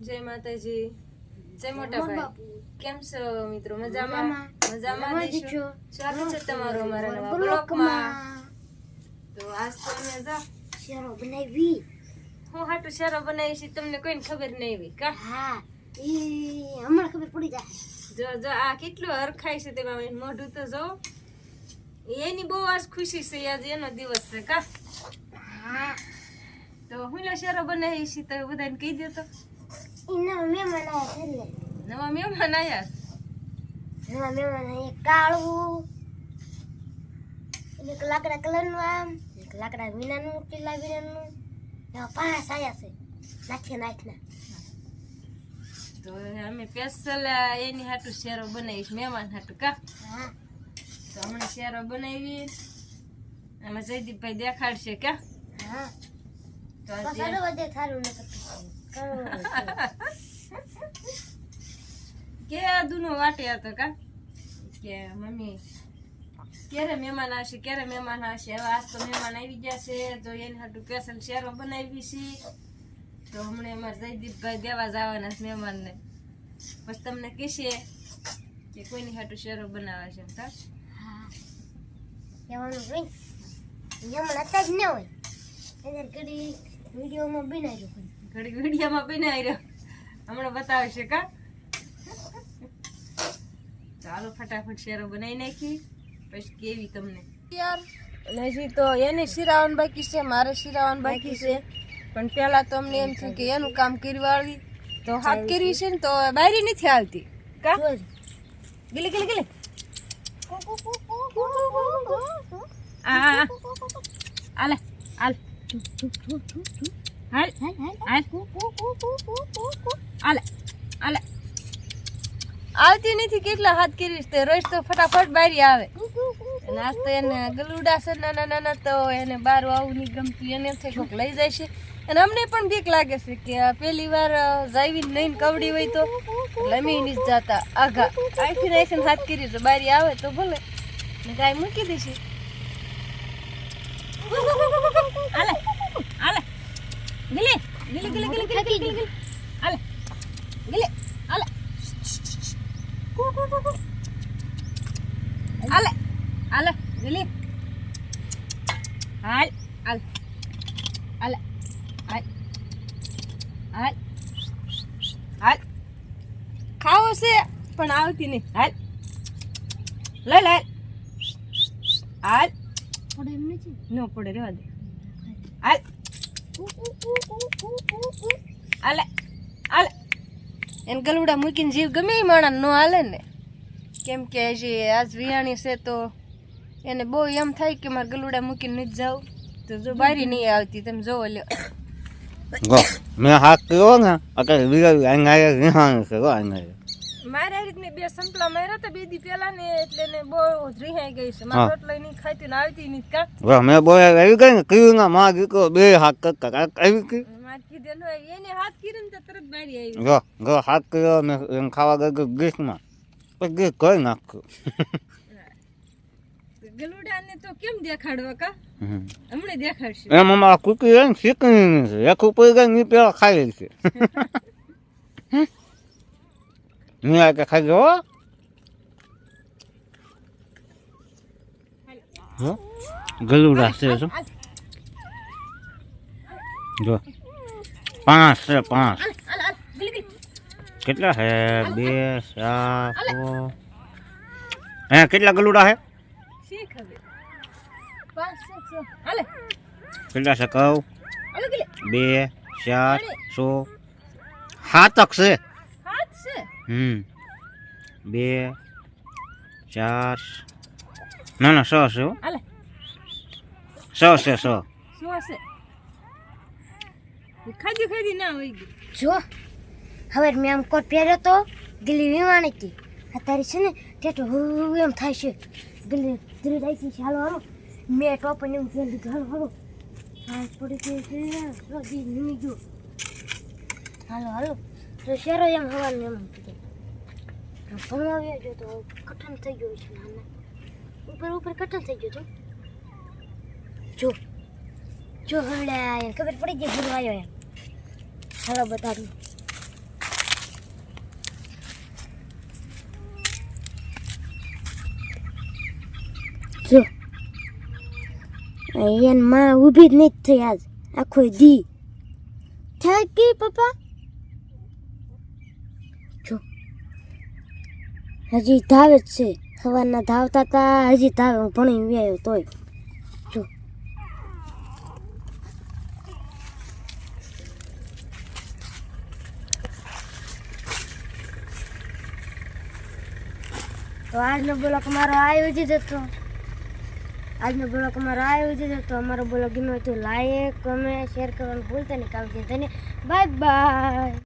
જય માતાજી. જય મોટા ભાઈ. કેમ છો મિત્રો? મજામાં? મજામાં. દેશો સ્વાગત છે તમારું અમારા નવા બ્લોગમાં તો આજ તો અમે જા શેરો બનાવી. હું હાટું શેરો બનાવી છે તમને કોઈને ખબર નહીં હોય કા? હા. ઈ હમણાં ખબર પડી જાય. જો જો આ કેટલું હરખાય છે તેમાં મોઢું તો જો. એની બહુ આજ ખુશી છે આજ એનો દિવસ છે કા? હા. તો હું લો શેરો બનાવી છે તો બધાને કહી દો તો. મહેમાન આવ્યા છે નવા મહેમાન આવ્યા નવા મહેમાન એક કાળું એક લાકડા કલરનું આમ એક લાકડા વિનાનું પીલા વિનાનું એવા પાંચ આવ્યા છે નાખના તો અમે સ્પેશિયલ એની હાટું શેરો બનાવીશ મહેમાન હાટું કા? હા. તો હમણાં શેરો બનાવી આમાં જયદીપભાઈ દેખાડશે ક્યાં હા. તો કે દુનો વાટે હતો કા? કે મમ્મી, ક્યારે મહેમાન આવશે, ક્યારે મહેમાન આવશે? હવે આજ તો મહેમાન આવી ગયા છે, તો એની હાટું સ્પેશિયલ શેરો બનાવી છે. તો હમણાં અમારે જયદીપભાઈ દેવા જવાના છે મહેમાનને. પછી તમને કહેશે કે કોઈની હાટું શેરો બનાવે છે કા? જમણ હતા જ ન હોય. વિડીયોમાં બનાવ્યું ઘડી વિડીયામાં બનાવી રહ્યો હમણાં બતાવશે કા? ચાલો ફટાફટ શેરો બનાવી નાખી. પછી કેવી તમને? યાર અને હજી તો એને શિરાવન બાકી છે મારે શિરાવન બાકી છે. પણ પહેલાં તો અમને એમ થયું કે એનું કામ કરવાળી. તો હાથ કરવી છે ને તો બારી નથી આવતી કા? ગીલી ગીલી ગીલી. આ. આલે આલ. હાલ હાલ આલે આલે આવતી નથી કેટલા હાથ કરીશ તે રોજ તો ફટાફટ બારી આવે અને આજ તો એને ગલુડા છે નાના નાના તો એને બાર આવું નહીં ગમતું એને થાય કોક લઈ જાય છે અને અમને પણ બીક લાગે છે કે આ પહેલી વાર જાવી નહીં કવડી હોય તો એટલે અમે નહીં જતા આઘા આખી આખી હાથ કરી તો બારી આવે તો ભલે ને ગાય મૂકી દઈશી આલે ગીલી ગીલી ગીલી ગીલી ગીલી ગીલી ગીલી આલે ગીલી આલે કુ કુ કુ કુ આલે આલે ગીલી હાલ હાલ આલે હાલ હાલ હાલ ખાવો છે પણ આવતી નહીં. હાલ લઈ લે હાલ પડે એમ નથી. નો પડે રહેવા દે. હાલ હાલે હાલે એને ગલુડા મૂકીને જીવ ગમે એ માણસ નો હાલે ને. કેમ કે હજી આજ વિયાણી છે તો એને બહુ એમ થાય કે મારે ગલુડા મૂકીને નથી જાવ. તો જો બારી નહીં આવતી, તમે જોવો લ્યો. મેં હાથ કર્યો ને અત્યારે અહીંયા છે અહીંયા. મારે આ રીતની બે સંપલા માર્યા હતા બે દી પેલા ને એટલે ને બહુ રીહાઈ ગઈ છે. મારે. રોટલો નહીં ખાતી ને આવતી ની કા. ગો મેં બોલા આવી ગઈ ને કયું ના માં ગીકો બે હાક કક આવી ગઈ મારે કીધેલું હોય, એને હાથ કીધું ને તો તરત બારી આવી ગો ગો હાથ કર્યો ને એમ ખાવા ગઈ ગીસમાં પછી ગીસ કોઈ નાખ્યું ગલુડા તો કેમ દેખાડવા કા? હમ. હમણે દેખાડશે. એમ અમારા કુકી એમ ને શીખણી છે. એક ઉપર ગઈ ની પેલા ખાઈ છે. આ કે ગયો, હો? હો? ગલુડા છે શું? જો. પાંચ છે, પાંચ. ગલી ગલી કેટલા હે? બે પાંચ. હે, કેટલા ગલુડા હાલે કેટલા છે, કહું? બે, ચાર સો સાતક છે. હમ. બે ચાર. ના ના સો છે સો સો છે સો શું હશે ખાધી ખાધી ના હોય જો હવે મેં આમ કોટ પહેર્યો તો ગીલી વિમાણી હતી. અત્યારે છે ને ટેટો હું એમ થાય છે. ગીલી ગીલી જાય છે હાલો હાલો. મેં ટોપ ને એમ પહેરી લીધું હાલો હાલો. હા પડી ગઈ છે રગી નીમી ગયો. હાલો હાલો. તો શેરો એમ હવાનું એમ ભણવા વ્યો ગયો તો કઠણ થઈ ગયું છે નાના ઉપર ઉપર કઠણ થઈ ગયું જો જો હમણાં એને ખબર પડી ગઈ ભૂલવાયો એમ હાલો બતાવું જો એને માં ઊભી જ નથી થઈ આજ આખો દી થાકી પપ્પા હજી ધાવે જ છે. સવારના ધાવતા હતા હજી ધાવે. હું ભણી વ્યાયો તોય. જો. તો આજનો બ્લોક અમારો આવ્યો જ હતો. આજનો બ્લોક અમારો આવ્યો જ હતો. અમારો બ્લોગ ગમ્યો તો લાઈક કમેન્ટ શેર કરવાનું ભૂલતા નહીં. કામ ધન્ય બાય બાય